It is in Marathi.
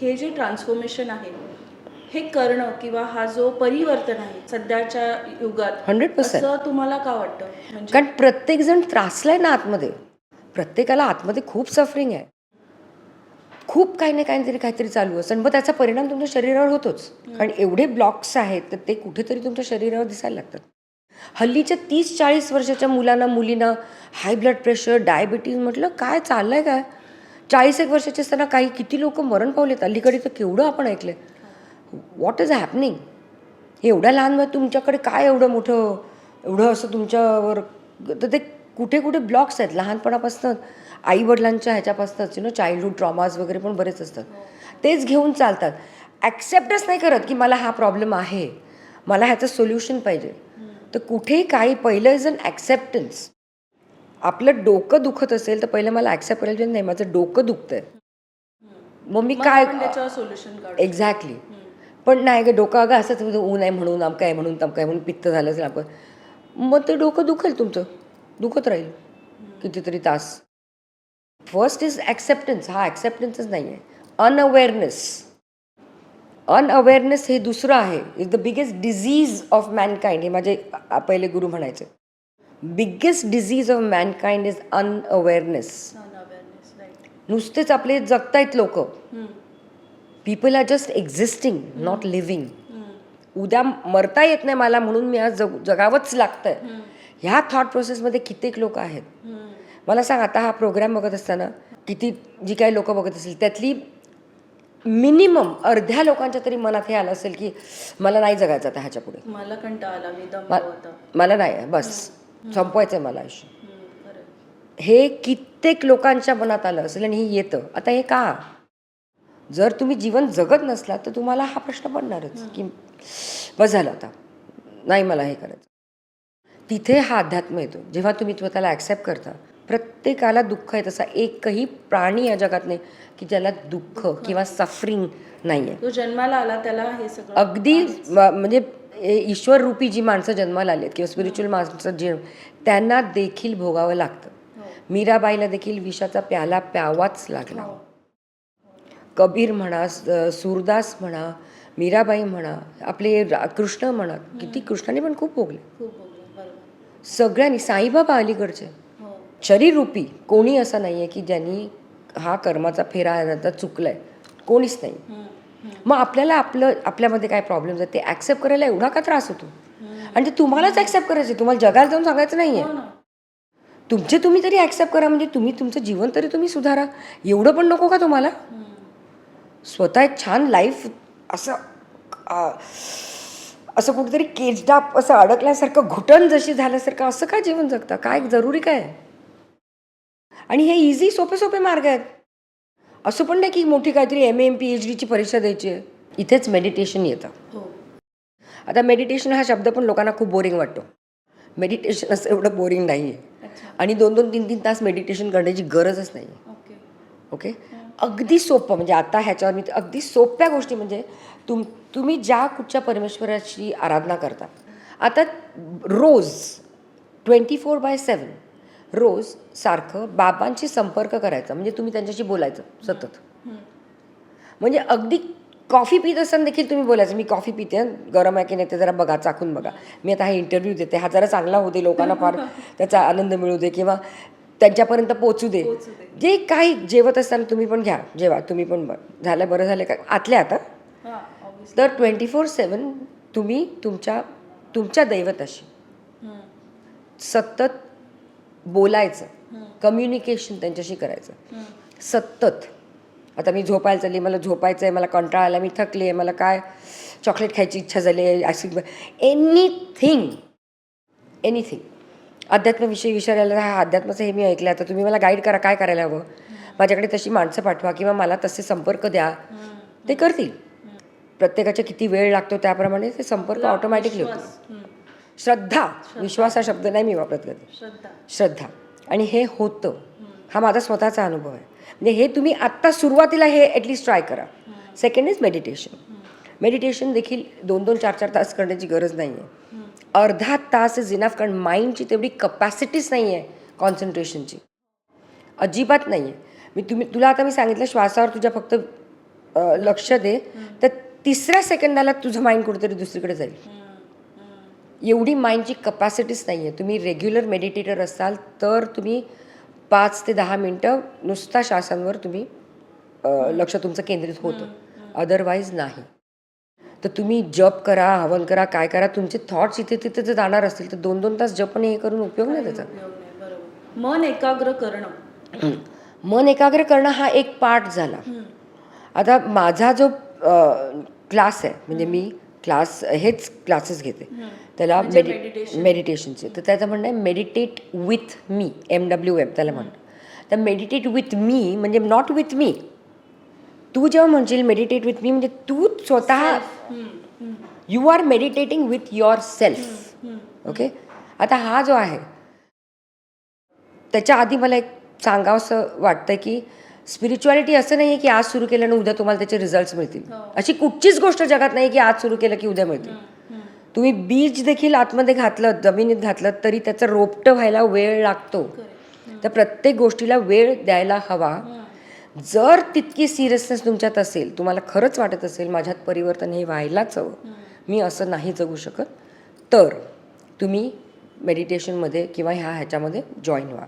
हे जे ट्रान्सफॉर्मेशन आहे हे करणं किंवा हा जो परिवर्तन आहे सध्याच्या युगात 100%. असं तुम्हाला का वाटतं? म्हणजे कारण प्रत्येकजण त्रासलाय ना आतमध्ये. प्रत्येकाला आतमध्ये खूप सफरिंग आहे. खूप काही ना काहीतरी काहीतरी चालू असतं. मग त्याचा परिणाम तुमच्या शरीरावर होतोच. कारण एवढे ब्लॉक्स आहेत तर ते कुठेतरी तुमच्या शरीरावर दिसायला लागतात. हल्लीच्या तीस चाळीस वर्षाच्या मुलांना मुलींना हाय ब्लड प्रेशर डायबिटीज म्हटलं काय चाललंय काय? चाळीस एक वर्षाचे असताना काही किती लोक मरण पावलेत? अलीकडे तर केवढं आपण ऐकलंय. व्हॉट इज हॅपनिंग एवढ्या लहान वयात तुमच्याकडे काय एवढं मोठं एवढं असं तुमच्यावर तर ते कुठे कुठे ब्लॉक्स आहेत? लहानपणापासून आई वडिलांच्या ह्याच्यापासूनच यु नो चाइल्डहूड ट्रॉमाज वगैरे पण बरेच असतात. तेच घेऊन चालतात. ॲक्सेप्टच नाही करत की मला हा प्रॉब्लेम आहे. मला ह्याचं सोल्युशन पाहिजे. तर कुठेही काही पहिलं इज अन ॲक्सेप्टन्स आपलं डोकं दुखत असेल तर पहिलं मला ॲक्सेप्ट करायला पाहिजे, नाही माझं डोकं दुखतंय. मग मी काय सोल्युशन एक्झॅक्टली पण नाही ग डोकं अगं असंच ऊन आहे म्हणून आम काय म्हणून तम काय म्हणून पित्त झालं असेल आपण मग ते डोकं दुखेल तुमचं. दुखत राहील. कितीतरी तास. फर्स्ट इज ॲक्सेप्टन्स हा ॲक्सेप्टन्सच नाही आहे अनअवेअरनेस अनअवेअरनेस हे दुसरं आहे. Is the biggest disease of mankind हे माझे पहिले गुरु म्हणायचे. Biggest disease of mankind is unawareness नुसतेच आपले जगतायत लोक. People are just existing not living उद्या मरता येत नाही मला म्हणून मी आज जग जगावंच लागतंय. ह्या थॉट प्रोसेसमध्ये कित्येक लोक आहेत. मला सांग आता हा प्रोग्राम बघत असताना किती जी काही लोक बघत असतील त्यातली मिनिमम अर्ध्या लोकांच्या तरी मनात हे आलं असेल की मला नाही जगायचं आता ह्याच्या पुढे मला कंटाळा आला मला नाही बस. संपवायचं आहे मला आयुष्य. हे कित्येक लोकांच्या मनात आलं असेल आणि हे येतं. आता हे का? जर तुम्ही जीवन जगत नसलात तर तुम्हाला हा प्रश्न पडणारच. की बस झालं आता. नाही मला हे करायचं. तिथे हा अध्यात्म येतो. जेव्हा तुम्ही स्वतःला ॲक्सेप्ट करता प्रत्येकाला दुःख आहे तसा एकही प्राणी या जगात नाही की ज्याला दुःख किंवा सफरिंग नाही आहे तो जन्माला आला त्याला हे सगळं अगदी म्हणजे ईश्वर रूपी जी माणसं जन्माला आली आहेत किंवा स्पिरिच्युअल माणसं जे त्यांना देखील भोगावं लागतं. हो. मीराबाईला देखील विषाचा प्याला प्यावाच लागला. हो. कबीर म्हणा सूरदास म्हणा मीराबाई म्हणा आपले कृष्ण म्हणा किती कृष्णाने पण खूप भोगले. सगळ्यांनी साईबाबा अलीकडचे. हो. शरीररूपी कोणी असं नाही आहे की ज्यांनी हा कर्माचा फेरा चुकलाय. कोणीच नाही. मग आपल्याला आपलं आपल्यामध्ये काय प्रॉब्लेम्स आहेत ते ॲक्सेप्ट करायला एवढा का त्रास होतो? आणि ते तुम्हालाच ॲक्सेप्ट करायचे तुम्हाला जगाला जाऊन सांगायचं नाही हो आहे ना. तुमचे तुम्ही तरी ॲक्सेप्ट करा. म्हणजे तुम्ही तुमचं जीवन तरी तुम्ही सुधारा. एवढं पण नको का तुम्हाला. स्वतः एक छान लाईफ असं असं कुठेतरी केजडाप असं अडकल्यासारखं घुटण जशी झाल्यासारखं असं काय जीवन जगता? काय जरुरी काय? आणि हे इझी सोपे सोपे मार्ग आहेत. असं पण नाही की मोठी काहीतरी एम एम पी एच डीची परीक्षा द्यायची आहे. इथेच मेडिटेशन येतं. हो. आता मेडिटेशन हा शब्द पण लोकांना खूप बोरिंग वाटतो. मेडिटेशन असं एवढं बोरिंग नाही आहे अच्छा. आणि दोन दोन तीन तीन तास मेडिटेशन करण्याची गरजच नाही ओके. अगदी सोपं म्हणजे आता ह्याच्यावर मी अगदी सोप्या गोष्टी म्हणजे तुम तुम्ही ज्या कुठच्या परमेश्वराची आराधना करता आता रोज ट्वेंटी फोर बाय सेवन रोज सारखं बाबांशी संपर्क करायचा म्हणजे तुम्ही त्यांच्याशी बोलायचं सतत. म्हणजे अगदी कॉफी पित असताना देखील तुम्ही बोलायचं मी कॉफी पिते गरम आहे की नाही ते जरा बघा चाकून बघा. मी आता हा इंटरव्ह्यू देते हा जरा चांगला दे लोकांना फार त्याचा आनंद मिळू दे किंवा त्यांच्यापर्यंत पोचू दे. जे काही जेवत असताना तुम्ही पण घ्या जेवा तुम्ही पण झालं बरं झालं का? आतल्या आता. तर ट्वेंटी फोर सेवन तुम्ही तुमच्या तुमच्या दैवताशी सतत बोलायचं. कम्युनिकेशन त्यांच्याशी करायचं. सतत. आता मी झोपायला चालली मला झोपायचं आहे मला कंटाळा आला मी थकले मला काय चॉकलेट खायची इच्छा झाली आहे आईस्क्रीम एनिथिंग एनिथिंग अध्यात्माविषयी विचारायला हा अध्यात्माचं हे मी ऐकलं आता तुम्ही मला गाईड करा काय करायला हवं? माझ्याकडे तशी माणसं पाठवा किंवा मला तसे संपर्क द्या. ते करतील. प्रत्येकाच्या किती वेळ लागतो त्याप्रमाणे ते संपर्क ऑटोमॅटिकली होतील श्रद्धा. विश्वास हा शब्द नाही मी वापरत कधी. श्रद्धा. श्रद्धा. आणि हे होतं. हा माझा स्वतःचा अनुभव आहे. म्हणजे हे तुम्ही आत्ता सुरुवातीला हे ॲटलिस्ट ट्राय करा. सेकंड इज मेडिटेशन मेडिटेशन देखील दोन दोन चार चार तास करण्याची गरज नाही आहे अर्धा तास इज इनफ कारण माइंडची तेवढी कपॅसिटीच नाही आहे कॉन्सन्ट्रेशनची अजिबात नाही आहे मी तुम्ही तुला आता मी सांगितलं श्वासावर तुझ्या फक्त लक्ष दे. तर तिसऱ्या सेकंदाला तुझं माइंड कुठेतरी दुसरीकडे जाईल. एवढी माइंडची कपॅसिटीच नाही आहे तुम्ही रेग्युलर मेडिटेटर असाल तर तुम्ही पाच ते दहा मिनटं नुसता श्वासांवर तुम्ही लक्ष तुमचं केंद्रित होतं. अदरवाईज नाही. तर तुम्ही जप करा हवन करा काय करा तुमचे थॉट्स इथे तिथे जर जाणार असतील तर दोन दोन तास जप आणि हे करून उपयोग नाही त्याचा. मन एकाग्र करणं. मन एकाग्र करणं हा एक पार्ट झाला. आता माझा जो क्लास आहे म्हणजे मी क्लास हेच क्लासेस घेते. त्याला म्हणजे मेडि meditation. मेडिटेशनचे तर त्याचं म्हणणं आहे meditate with me M W M त्याला म्हणणं तर मेडिटेट विथ मी म्हणजे नॉट विथ मी तू जेव्हा म्हणशील मेडिटेट विथ मी म्हणजे तू स्वतः you are meditating with yourself okay आता हा जो आहे त्याच्या आधी मला एक सांगावंसं वाटतं की स्पिरिच्युअलिटी असं नाही आहे की आज सुरू केलं आणि उद्या तुम्हाला त्याचे रिझल्ट्स मिळतील. अशी कुठचीच गोष्ट जगात नाही की आज सुरू केलं की उद्या मिळतील. तुम्ही बीज देखील आतमध्ये घातलं जमिनीत घातलं तरी त्याचं रोपटं व्हायला वेळ लागतो. तर प्रत्येक गोष्टीला वेळ द्यायला हवा. जर तितकी सिरियसनेस तुमच्यात असेल तुम्हाला खरंच वाटत असेल माझ्यात परिवर्तन हे व्हायलाच हवं मी असं नाही जगू शकत तर तुम्ही मेडिटेशनमध्ये किंवा ह्या ह्याच्यामध्ये जॉईन व्हा.